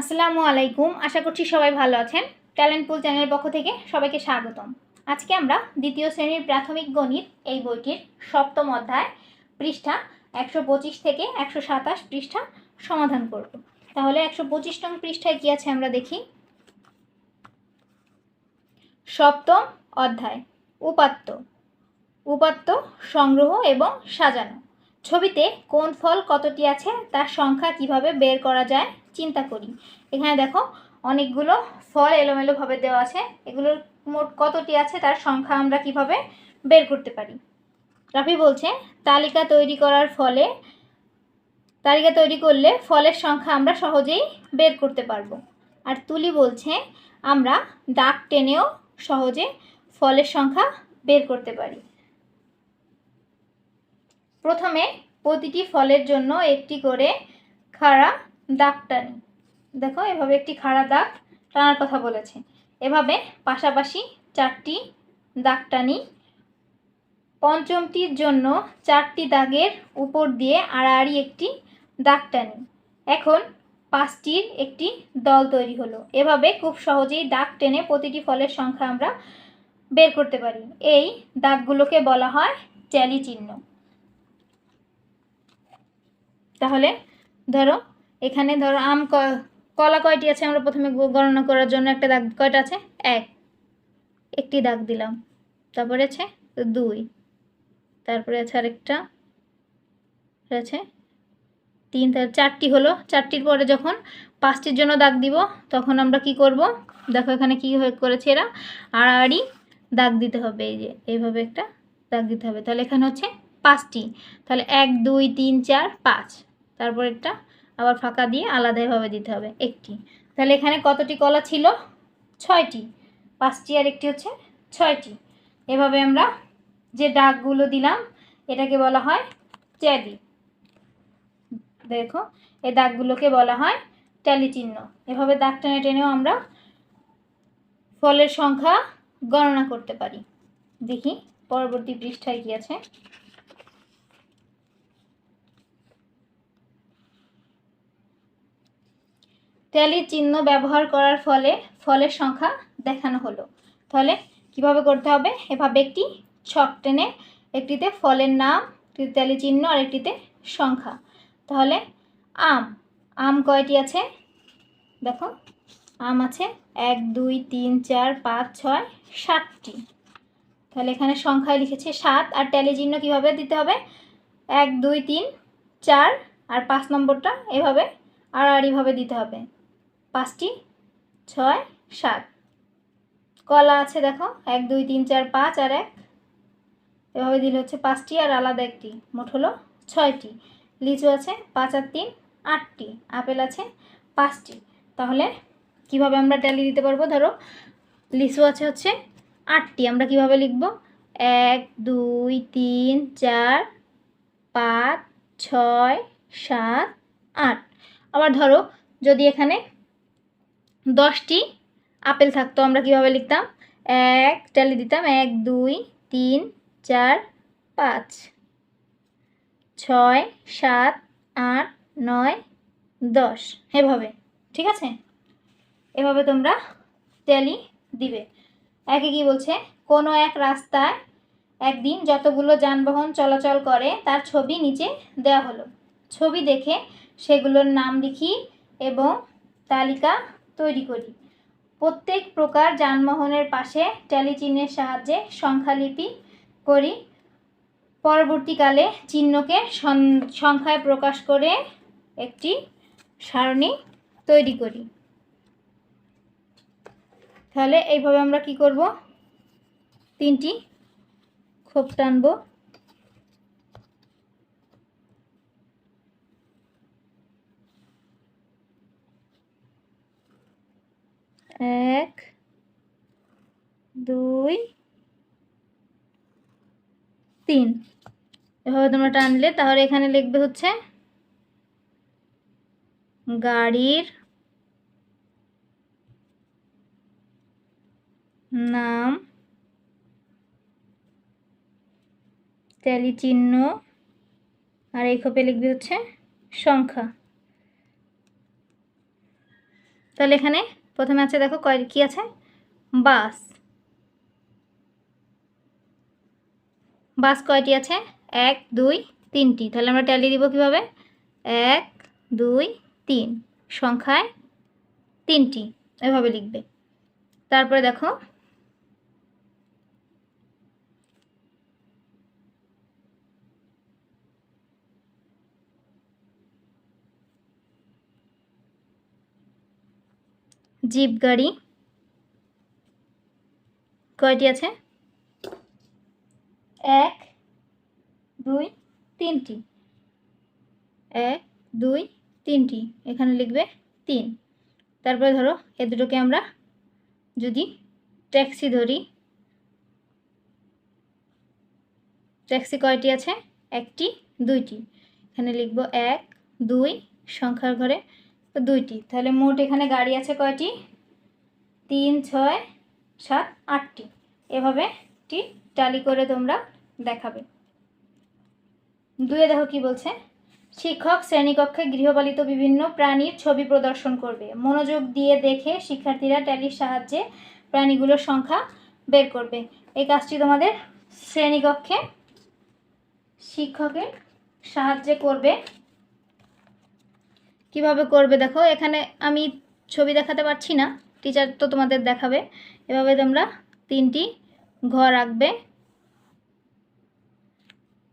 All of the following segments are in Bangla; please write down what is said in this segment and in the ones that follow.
আসসালামু আলাইকুম। আশা করছি সবাই ভালো আছেন। ট্যালেন্ট পুল চ্যানেলের পক্ষ থেকে সবাইকে স্বাগতম। আজকে আমরা দ্বিতীয় শ্রেণির প্রাথমিক গণিত এই বইটির সপ্তম অধ্যায় পৃষ্ঠা একশো পঁচিশ থেকে একশো সাতাশ পৃষ্ঠা সমাধান করব। তাহলে একশো পঁচিশ নং পৃষ্ঠায় কী আছে আমরা দেখি? সপ্তম অধ্যায়, উপাত্ত। উপাত্ত, সংগ্রহ এবং সাজানো। ছবিতে কোন ফল কতটি আছে, তার সংখ্যা কীভাবে বের করা যায় চিন্তা করি। এখানে দেখো অনেকগুলো ফল এলোমেলোভাবে দেওয়া আছে। এগুলোর মোট কতটি আছে তার সংখ্যা আমরা কীভাবে বের করতে পারি? রাফি বলছে, তালিকা তৈরি করার ফলে, তালিকা তৈরি করলে ফলের সংখ্যা আমরা সহজেই বের করতে পারব। আর তুলি বলছে, আমরা দাগ টেনেও সহজে ফলের সংখ্যা বের করতে পারি। প্রথমে প্রতিটি ফলের জন্য একটি করে খাড়া দাগ টানি দেখো, এভাবে একটি খাড়া দাগ টানার কথা বলেছে। এভাবে পাশাপাশি চারটি দাগ টানি। পঞ্চমটির জন্য চারটি দাগের উপর দিয়ে আড়াআড়ি একটি দাগ টানি। এখন পাঁচটির একটি দল তৈরি হলো। এভাবে খুব সহজেই দাগ টেনে প্রতিটি ফলের সংখ্যা আমরা বের করতে পারি। এই দাগগুলোকে বলা হয় ট্যালি চিহ্ন তাহলে ধরো এখানে ধরো আম কলা কয়টি আছে আমরা প্রথমে গণনা করার জন্য একটা দাগ, কয়টা আছে? এক। একটি দাগ দিলাম। তারপরে আছে দুই। তারপরে আছে আরেকটা আছে তিন। তার চারটি হলো, চারটির পরে যখন পাঁচটির জন্য দাগ দিব, তখন আমরা কি করব? দেখো এখানে কি করেছে এরা? আড়াআড়ি দাগ দিতে হবে, এই যে, এইভাবে একটা দাগ দিতে হবে। তাহলে এখানে হচ্ছে পাঁচটি। তাহলে এক, দুই, তিন, চার, পাঁচ। তারপরেরটা আবার ফাঁকা দিয়ে আলাদাভাবে দিতে হবে একটি। তাহলে এখানে কতটি কলা ছিল? ছয়টি। পাঁচটি আর একটি হচ্ছে ছয়টি। এভাবে আমরা যে দাগগুলো দিলাম, এটাকে বলা হয় ট্যালি। দেখো, এই দাগগুলোকে বলা হয় ট্যালি চিহ্ন। এভাবে দাগ টেনে টেনেও আমরা ফলের সংখ্যা গণনা করতে পারি। দেখি, পরবর্তী পৃষ্ঠায় কি আছে? ট্যালি চিহ্ন ব্যবহার করার ফলে, ফলের সংখ্যা দেখানো হলো। তাহলে কীভাবে করতে হবে? এভাবে একটি ছক টেনে একটিতে ফলের নাম ট্যালি চিহ্ন, আর একটিতে সংখ্যা। তাহলে আম আম কয়টি আছে? দেখো, আম আছে এক, দুই, তিন, চার, পাঁচ, ছয়, সাতটি। তাহলে এখানে সংখ্যায় লিখেছে সাত, আর ট্যালি চিহ্ন কীভাবে দিতে হবে? এক, দুই, তিন, চার, আর পাঁচ নম্বরটা এভাবে আড়াআড়িভাবে দিতে হবে। পাঁচটি? ছয়, সাত। কলা আছে দেখো, এক, দুই, তিন, চার, পাঁচ আর এক। এভাবে দিলে হচ্ছে পাঁচটি আর আলাদা একটি। মোট হলো ছয়টি। লিচু আছে পাঁচ আর তিন, আটটি। আপেল আছে পাঁচটি। তাহলে কীভাবে আমরা ট্যালি দিতে পারব? ধরো লিচু আছে হচ্ছে আটটি। আমরা কীভাবে লিখব? এক, দুই, তিন, চার, পাঁচ, ছয়, সাত, আট। আবার ধরো যদি এখানে দশটি আপেল থাকতো, আমরা কীভাবে লিখতাম? এক, ট্যালি দিতাম, এক, দুই, তিন, চার, পাঁচ। ছয়, সাত, আট, নয়, দশ। এভাবে, ঠিক আছে? এভাবে তোমরা ট্যালি দিবে। একে কি বলছে? কোনো এক রাস্তায় একদিন যতগুলো যানবাহন চলাচল করে, তার ছবি নিচে দেওয়া হলো। ছবি দেখে সেগুলোর নাম লিখি এবং তালিকা তৈরি করি। প্রত্যেক প্রকার যানবাহনের পাশে ট্যালি চিহ্নের সাহায্যে সংখ্যালিপি করি। পরবর্তীকালে চিহ্নকে সংখ্যায় প্রকাশ করে একটি সারণী তৈরি করি। তাহলে এইভাবে আমরা কি করব? তিনটি খোপ টানবো। এক, দুই, তিন। এভাবে তোমরা টানলে, তাহলে এখানে লিখবে হচ্ছে গাড়ির নাম ট্যালি চিহ্ন আর এই খোপে লিখবে হচ্ছে সংখ্যা। তাহলে এখানে প্রথমে আছে দেখো কয় কী আছে? বাস। বাস কয়টি আছে? এক, দুই, তিনটি। তাহলে আমরা ট্যালি দিব কীভাবে? এক, দুই, তিন। সংখ্যায় তিনটি। এভাবে লিখবে। তারপরে দেখো জিপ গাড়ি। কয়টি আছে? এক, দুই, তিনটি। এক, দুই, তিনটি। এখানে লিখবে তিন। তারপরে ধরো এ দুটোকে আমরা যদি ট্যাক্সি ধরি, ট্যাক্সি কয়টি আছে? একটি, দুইটি। এখানে লিখব এক, দুই, সংখ্যার ঘরে দুইটি। তাহলে মোট এখানে গাড়ি আছে কয়টি? তিন, ছয়, সাত, আটটি। এভাবে টি টালি করে তোমরা দেখাবে। দুয়ে দেখো কি বলছে। শিক্ষক শ্রেণীকক্ষে গৃহপালিত বিভিন্ন প্রাণীর ছবি প্রদর্শন করবে। মনোযোগ দিয়ে দেখে শিক্ষার্থীরা ট্যালির সাহায্যে প্রাণীগুলোর সংখ্যা বের করবে। এই কাজটি তোমাদের শ্রেণীকক্ষে শিক্ষকের সাহায্যে করবে। কীভাবে করবে? দেখো, এখানে আমি ছবি দেখাতে পারছি না। টিচার তো তোমাদের দেখাবে। এভাবে তোমরা তিনটি ঘর আঁকবে।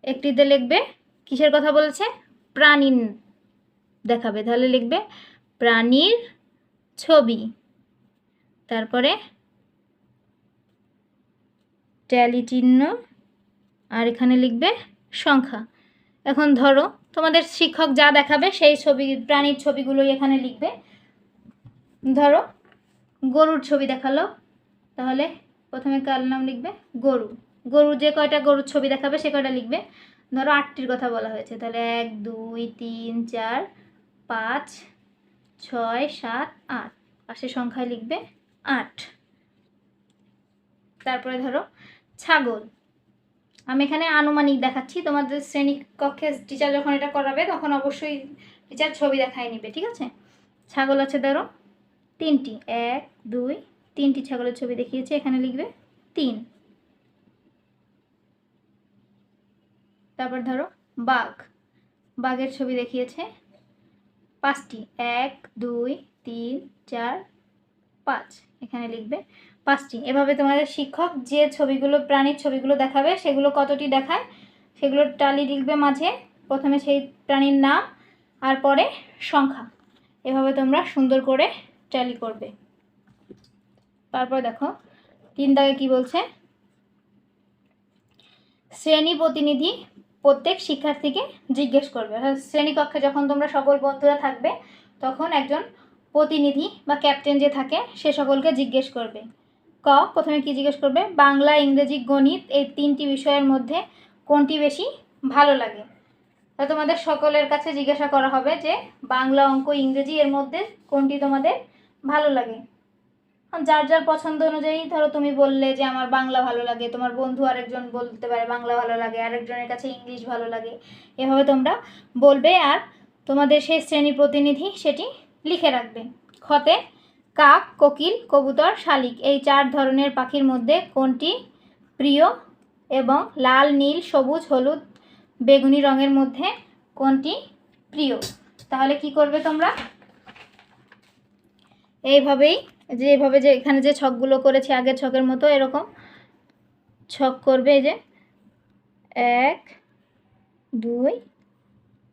একটিতে লিখবে, কিসের কথা বলেছে? প্রাণী দেখাবে। তাহলে লিখবে, প্রাণীর ছবি। তারপরে ট্যালি চিহ্ন, আর এখানে লিখবে সংখ্যা। এখন ধরো তোমাদের শিক্ষক যা দেখাবে সেই ছবি, প্রাণীর ছবিগুলোই এখানে লিখবে। ধরো, গরুর ছবি দেখাল। তাহলে প্রথমে কার নাম লিখবে? গরু। গরু যে কয়টা গরুর ছবি দেখাবে সে কয়টা লিখবে? ধরো আটটির কথা বলা হয়েছে। তাহলে এক, দুই, তিন, চার, পাঁচ, ছয়, সাত, আট। পাশের সংখ্যায় লিখবে আট। তারপরে ধরো, ছাগল। আমি এখানে আনুমানিক দেখাচ্ছি, তোমাদের শ্রেণি কক্ষে টিচার যখন এটা করাবে, তখন অবশ্যই টিচার ছবি দেখাই নিবে, ঠিক আছে? ছাগল আছে ধরো, তিনটি, এক, দুই, তিনটি ছাগলের ছবি দেখিয়েছে, এখানে লিখবে তিন। তারপর ধরো, বাঘ। বাঘের ছবি দেখিয়েছে পাঁচটি, এক, দুই, তিন, চার পাঁচ, এখানে লিখবে পাঁচটি। এভাবে তোমাদের শিক্ষক যে ছবিগুলো, প্রাণীর ছবিগুলো দেখাবে, সেগুলো কতটি দেখায় সেগুলো টালি লিখবে মাঝে। প্রথমে সেই প্রাণীর নাম আর পরে সংখ্যা। এভাবে তোমরা সুন্দর করে ট্যালি করবে। তারপর দেখো, তিন দাগে কি বলছে? শ্রেণি প্রতিনিধি প্রত্যেক শিক্ষার্থীকে জিজ্ঞেস করবে। অর্থাৎ শ্রেণীকক্ষে যখন তোমরা সকল বন্ধুরা থাকবে, তখন একজন প্রতিনিধি বা ক্যাপ্টেন যে থাকে, সে সকলকে জিজ্ঞেস করবে। ক, প্রথমে কি জিজ্ঞেস করবে? বাংলা, ইংরেজি, গণিত এই তিনটি বিষয়ের মধ্যে কোনটি বেশি ভালো লাগে? তা তোমাদের সকলের কাছে জিজ্ঞাসা করা হবে যে, বাংলা অঙ্ক, ইংরেজি এর মধ্যে কোনটি তোমাদের ভালো লাগে? যার যার পছন্দ অনুযায়ী ধরো তুমি বললে যে, আমার বাংলা ভালো লাগে। তোমার বন্ধু আরেকজন বলতে পারে, বাংলা ভালো লাগে। আরেকজনের কাছে ইংলিশ ভালো লাগে। এভাবে তোমরা বলবে। আর তোমাদের সেই শ্রেণি প্রতিনিধি সেটি লিখে রাখবে খতে কাক, কোকিল, কবুতর, শালিক এই চার ধরনের পাখির মধ্যে কোনটি প্রিয় এবং লাল, নীল, সবুজ, হলুদ, বেগুনি রঙের মধ্যে কোনটি প্রিয়? তাহলে কি করবে তোমরা? এইভাবেই যে এইভাবে যে এখানে যে ছকগুলো করেছি আগের ছকের মতো এরকম ছক করবে এই যে এক, দুই,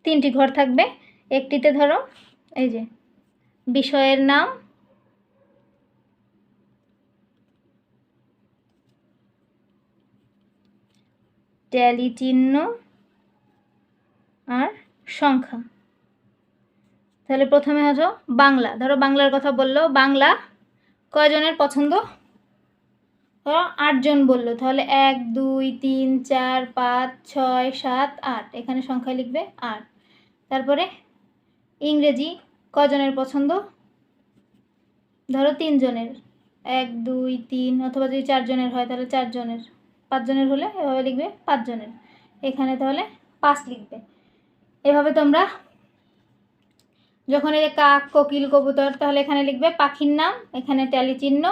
তিনটি ঘর থাকবে। একটিতে ধরো, এই যে বিষয়ের নাম? ট্যালি চিহ্ন আর সংখ্যা। তাহলে প্রথমে হলো বাংলা। ধরো বাংলার কথা বলল। বাংলা কয়জনের পছন্দ? ধরো আটজন বলল। তাহলে এক, দুই, তিন, চার, পাঁচ, ছয়, সাত, আট। এখানে সংখ্যা লিখবে আট। তারপরে ইংরেজি কজনের পছন্দ? ধরো তিনজনের। এক, দুই, তিন, অথবা যদি চারজনের হয় তাহলে চারজনের। পাঁচজনের হলে এভাবে লিখবে পাঁচজনের। এখানে তাহলে পাঁচ লিখবে। এভাবে তোমরা যখন এই কাক, কোকিল, কবুতর, তাহলে এখানে লিখবে পাখির নাম, এখানে ট্যালি চিহ্ন,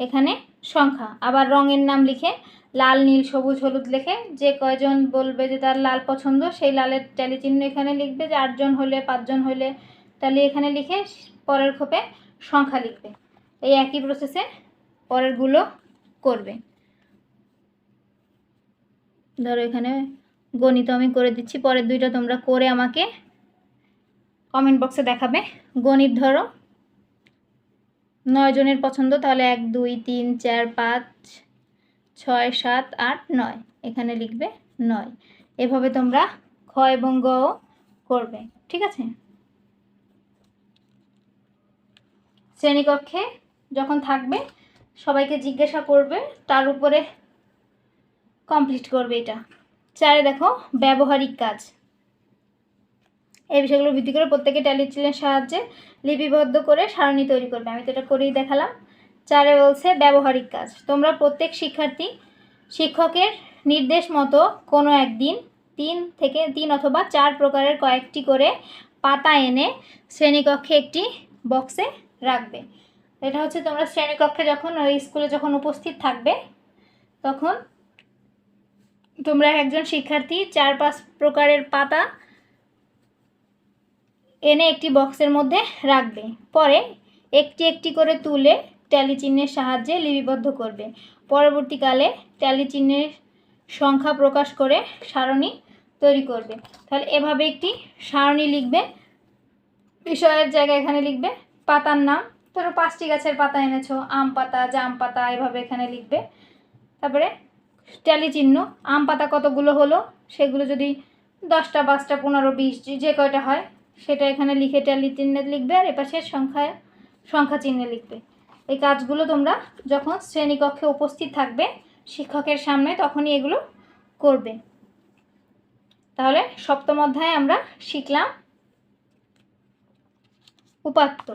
এখানে সংখ্যা। আবার রঙের নাম লিখে লাল, নীল, সবুজ, হলুদ লিখে যে কয়জন বলবে যে তার লাল পছন্দ, সেই লালের ট্যালি চিহ্ন এখানে লিখবে যে আটজন হলে, পাঁচজন হলে তাহলে এখানে লিখে পরের খোপে সংখ্যা লিখবে। এই একই প্রসেসে পরেরগুলো করবে। ধরো এখানে গণিত আমি করে দিচ্ছি, পরের দুইটা তোমরা করে আমাকে কমেন্ট বক্সে দেখাবে। গণিত ধরো, নয় জনের পছন্দ, তাহলে এক, দুই, তিন, চার, পাঁচ, ছয়, সাত, আট, নয়। এখানে লিখবে নয়। এভাবে তোমরা খ এবং গ করবে। ঠিক আছে? শ্রেণীকক্ষে যখন থাকবে, সবাইকে জিজ্ঞাসা করবে, তার উপরে কমপ্লিট করবে এটা। চারে দেখো, ব্যবহারিক কাজ। এই বিষয়গুলো ভিত্তি করে প্রত্যেকে ট্যালিচিলের সাহায্যে লিপিবদ্ধ করে সারণী তৈরি করবে। আমি তো এটা করেই দেখালাম। চারে বলছে ব্যবহারিক কাজ। তোমরা প্রত্যেক শিক্ষার্থী, শিক্ষকের নির্দেশ মতো কোনো একদিন তিন থেকে তিন অথবা চার প্রকারের কয়েকটি করে পাতা এনে শ্রেণীকক্ষে একটি বক্সে রাখবে। এটা হচ্ছে তোমরা শ্রেণীকক্ষে যখন ওই স্কুলে যখন উপস্থিত থাকবে, তখন তোমরা একজন শিক্ষার্থী চার পাঁচ প্রকারের পাতা এনে একটি বক্সের মধ্যে রাখবে। পরে একটি একটি করে তুলে ট্যালি চিহ্নের সাহায্যে লিপিবদ্ধ করবে। পরবর্তীকালে ট্যালি চিহ্নের সংখ্যা প্রকাশ করে সারণী তৈরি করবে। তাহলে এভাবে একটি সারণী লিখবে। বিষয়ের জায়গায় এখানে লিখবে পাতার নাম। ধরো পাঁচটি গাছের পাতা এনেছো, আম পাতা, জাম পাতা, এভাবে এখানে লিখবে। তারপরে ট্যালি চিহ্ন, আম পাতা কতগুলো হলো, সেগুলো যদি দশটা, পাঁচটা, পনেরো, বিশ, যে- কয়টা হয়, সেটা এখানে লিখে ট্যালি চিহ্নে লিখবে আর এপাশে সংখ্যায় সংখ্যা চিহ্নে লিখবে। এই কাজগুলো তোমরা যখন শ্রেণীকক্ষে উপস্থিত থাকবে, শিক্ষকের সামনে তখনই এগুলো করবে। তাহলে সপ্তম অধ্যায়ে আমরা শিখলাম উপাত্ত।